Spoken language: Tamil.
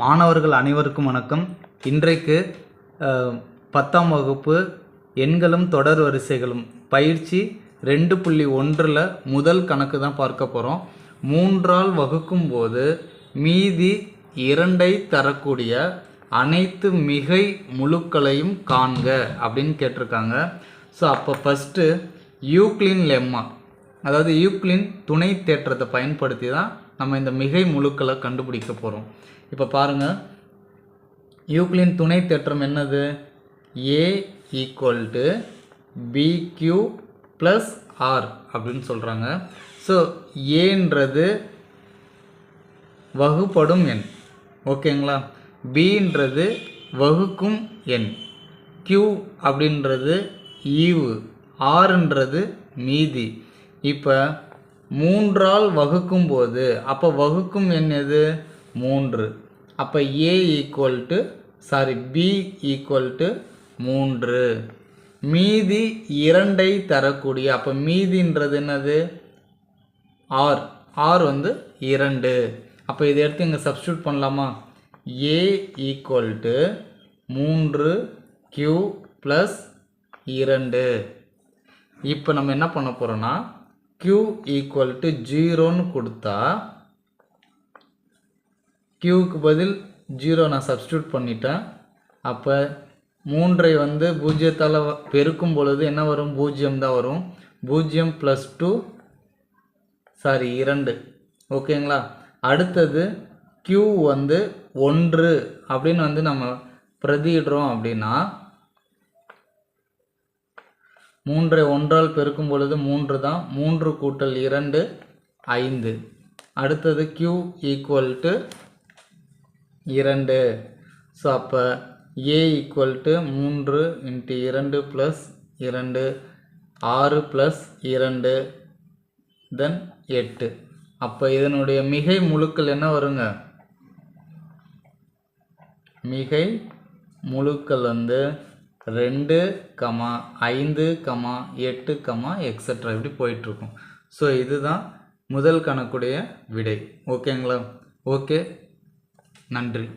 மாணவர்கள் அனைவருக்கும் வணக்கம். இன்றைக்கு பத்தாம் வகுப்பு எண்களும் தொடர் வரிசைகளும். பயிற்சி ரெண்டு புள்ளி ஒன்றில் முதல் கணக்கு தான் பார்க்க போகிறோம் மூன்றால் வகுக்கும் போது மீதி இரண்டை தரக்கூடிய அனைத்து மிகை முழுக்களையும் காண்க அப்படின்னு கேட்டிருக்காங்க. ஸோ அப்போ ஃபஸ்ட்டு யூக்ளின் லெம்மா அதாவது யூக்ளின் துணை தேற்றத்தை பயன்படுத்தி தான் நம்ம இந்த மிகை முழுக்களை கண்டுபிடிக்க போகிறோம் இப்போ பாருங்கள் யூக்ளின் துணை தேற்றம் என்னது? A equal to B Q plus R அப்படின்னு சொல்கிறாங்க ஸோ ஏன்றது வகுப்படும் எண். ஓகேங்களா பின்றது வகுக்கும் எண். க்யூ அப்படின்றது ஈவு. ஆறுன்றது மீதி. இப்போ மூன்றால் வகுக்கும் போது அப்போ வகுக்கும் எண் எது? மூன்று. அப்போ A equal to sorry B equal to மூன்று. மீதி இரண்டை தரக்கூடிய அப்போ மீதின்றது என்னது? ஆர் ஆர் வந்து இரண்டு. அப்போ இதை எடுத்து இங்கே சப்ஸ்டியூட் பண்ணலாமா? ஏ ஈக்குவல் டு மூன்று கியூ ப்ளஸ் இரண்டு. இப்போ நம்ம என்ன பண்ண போகிறோன்னா q ஈக்குவல் டு ஜீரோன்னு கொடுத்தா க்யூவுக்கு பதில் ஜீரோ நான் சப்ஸ்டியூட் பண்ணிட்டேன். அப்போ மூன்றை வந்து பூஜ்ஜியத்தால் வ- பெருக்கும் பொழுது என்ன வரும்? பூஜ்ஜியம் தான் வரும். பூஜ்ஜியம் ப்ளஸ் டூ சாரி இரண்டு. ஓகேங்களா அடுத்தது க்யூ வந்து ஒன்று அப்படின்னு வந்து நம்ம பிரதியிடுறோம் அப்படின்னா மூன்றை ஒன்றால் பெருக்கும் பொழுது மூன்று தான் மூன்று கூட்டல் இரண்டு ஐந்து. அடுத்தது கியூ ஈக்குவல் டு இரண்டு. ஸோ அப்போ ஏ ஈக்குவல் டு மூன்று இன்ட்டு இரண்டு ப்ளஸ் இரண்டு ஆறு ப்ளஸ் இரண்டு தென் எட்டு. அப்போ இதனுடைய மிகை முழுக்கள் என்ன வருங்க? மிகை முழுக்கள் வந்து ரெண்டு கமா ஐந்து கமா எட்டு கமா எக்ஸட்ரா இப்படி போயிட்டுருக்கும். ஸோ இதுதான் முதல் கணக்குடைய விடை. ஓகேங்களா ஓகே நன்றி.